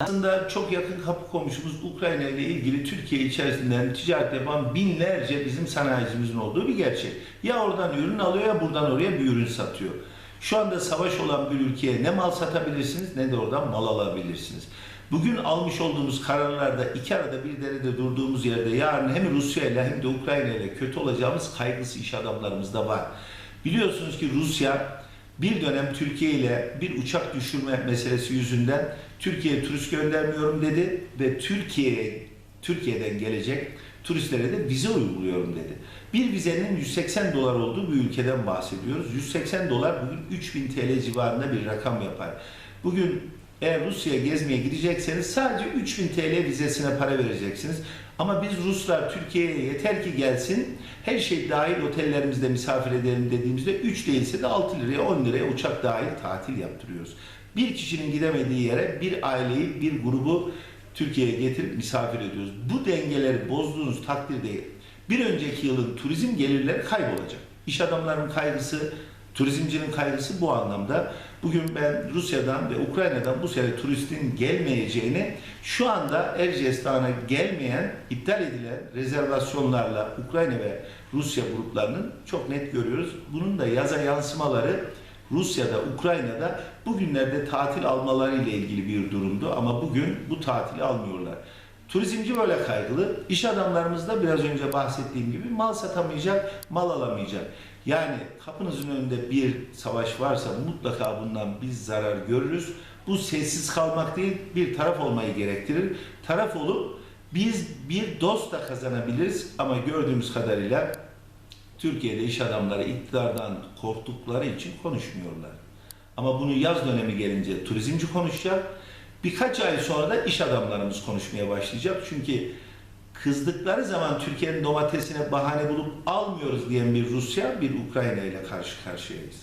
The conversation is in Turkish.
Aslında çok yakın kapı komşumuz Ukrayna ile ilgili Türkiye içerisinden ticaret yapan binlerce bizim sanayicimizin olduğu bir gerçek. Ya oradan ürün alıyor ya buradan oraya bir ürün satıyor. Şu anda savaş olan bir ülkeye ne mal satabilirsiniz ne de oradan mal alabilirsiniz. Bugün almış olduğumuz kararlarda iki arada bir derede durduğumuz yerde yarın hem Rusya ile hem de Ukrayna ile kötü olacağımız kaygısı iş adamlarımızda var. Biliyorsunuz ki Rusya bir dönem Türkiye ile bir uçak düşürme meselesi yüzünden Türkiye'ye turist göndermiyorum dedi ve Türkiye'ye Türkiye'den gelecek turistlere de vize uyguluyorum dedi. Bir vizenin 180 dolar olduğu bir ülkeden bahsediyoruz. 180 dolar bugün 3000 TL civarında bir rakam yapar. Bugün eğer Rusya'ya gezmeye gidecekseniz sadece 3000 TL vizesine para vereceksiniz. Ama biz Ruslar Türkiye'ye yeter ki gelsin, her şey dahil otellerimizde misafir edelim dediğimizde 3 değilse de 6 liraya 10 liraya uçak dahil tatil yaptırıyoruz. Bir kişinin gidemediği yere bir aileyi, bir grubu Türkiye'ye getirip misafir ediyoruz. Bu dengeleri bozduğunuz takdirde bir önceki yılın turizm gelirleri kaybolacak. İş adamlarının kaygısı, turizmcinin kaygısı bu anlamda. Bugün ben Rusya'dan ve Ukrayna'dan bu sene turistin gelmeyeceğini şu anda Erciyes Dağı'na gelmeyen, iptal edilen rezervasyonlarla Ukrayna ve Rusya gruplarının çok net görüyoruz. Bunun da yaza yansımaları Rusya'da, Ukrayna'da bugünlerde tatil almaları ile ilgili bir durumdu ama bugün bu tatili almıyorlar. Turizmci böyle kaygılı. İş adamlarımız da biraz önce bahsettiğim gibi mal satamayacak, mal alamayacak. Yani kapınızın önünde bir savaş varsa mutlaka bundan biz zarar görürüz. Bu sessiz kalmak değil, bir taraf olmayı gerektirir. Taraf olup biz bir dost da kazanabiliriz ama gördüğümüz kadarıyla Türkiye'de iş adamları iktidardan korktukları için konuşmuyorlar. Ama bunu yaz dönemi gelince turizmci konuşacak. Birkaç ay sonra da iş adamlarımız konuşmaya başlayacak. Çünkü kızdıkları zaman Türkiye'nin domatesine bahane bulup almıyoruz diyen bir Rusya, bir Ukrayna ile karşı karşıyayız.